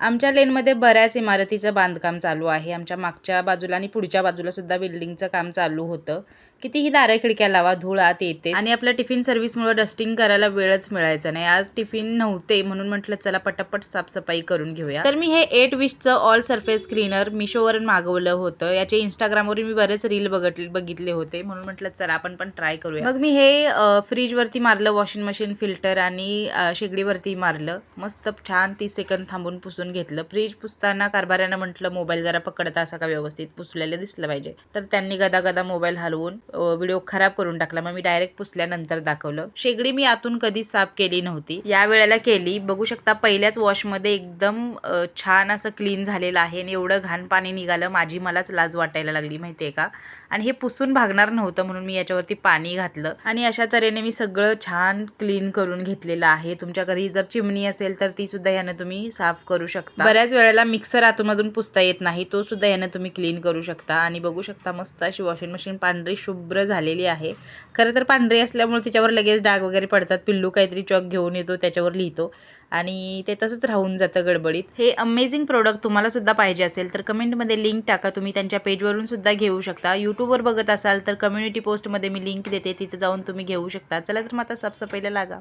आमच्या लेनमध्ये बऱ्याच इमारतीचं बांधकाम चालू आहे. आमच्या मागच्या बाजूला आणि पुढच्या बाजूला सुद्धा बिल्डिंगचं काम चालू होतं. कितीही दारं खिडक्या लावा धूळ आत येते आणि आपल्या टिफिन सर्व्हिसमुळे डस्टिंग करायला वेळच मिळायचा नाही. आज टिफिन नव्हते म्हणून म्हटलं चला पटापट साफसफाई करून घेऊया. तर मी हे एट विशचं ऑल सरफेस क्लीनर मिशोवरून मागवलं होतं. याचे इंस्टाग्रामवरून मी बरेच रील बघितले बघितले होते म्हणून म्हटलं चला आपण पण ट्राय करूया. मग मी हे फ्रीजवरती मारलं वॉशिंग मशीन फिल्टर आणि शेगडीवरती मारलं. मस्त छान तीस सेकंद थांबून पुसून घेतलं. फ्रीज पुसताना कारभाऱ्यानं म्हटलं मोबाईल जरा पकडता असा का व्यवस्थित पुसलेलं दिसलं पाहिजे. तर त्यांनी गदा गदा मोबाईल हलवून व्हिडिओ खराब करून टाकला. मग मी डायरेक्ट पुसल्यानंतर दाखवलं. शेगडी मी आतून कधीच साफ केली नव्हती. या वेळेला केली. बघू शकता पहिल्याच वॉशमध्ये एकदम छान असं क्लीन झालेलं आहे आणि एवढं घाण पाणी निघालं. माझी मलाच लाज वाटायला लागली माहिती आहे का? आणि हे पुसून भागणार नव्हतं म्हणून मी याच्यावरती पाणी घातलं. आणि अशा तऱ्हेने मी सगळं छान क्लीन करून घेतलेलं आहे. तुमच्या घरी जर चिमणी असेल तर ती सुद्धा यानं तुम्ही साफ करू शकता. बऱ्याच वेळेला मिक्सर आतूनमधून पुसता येत नाही तो सुद्धा यानं तुम्ही क्लीन करू शकता. आणि बघू शकता मस्त अशी वॉशिंग मशीन पांढरी शुभ्र झालेली आहे. खरं तर पांढरी असल्यामुळे तिच्यावर लगेच डाग वगैरे पडतात. पिल्लू काहीतरी चॉक घेऊन येतो त्याच्यावर लिहितो. आणि ते तसंच राहून जातं गडबडीत. हे अमेझिंग प्रोडक्ट तुम्हाला सुद्धा पाहिजे असेल तर कमेंटमध्ये लिंक टाका. तुम्ही त्यांच्या पेजवरून सुद्धा घेऊ शकता. यूट्यूबवर बघत असाल तर कम्युनिटी पोस्टमध्ये मी लिंक देते. तिथे जाऊन तुम्ही घेऊ शकता. चला तर मग आता साफसफाईला लागा.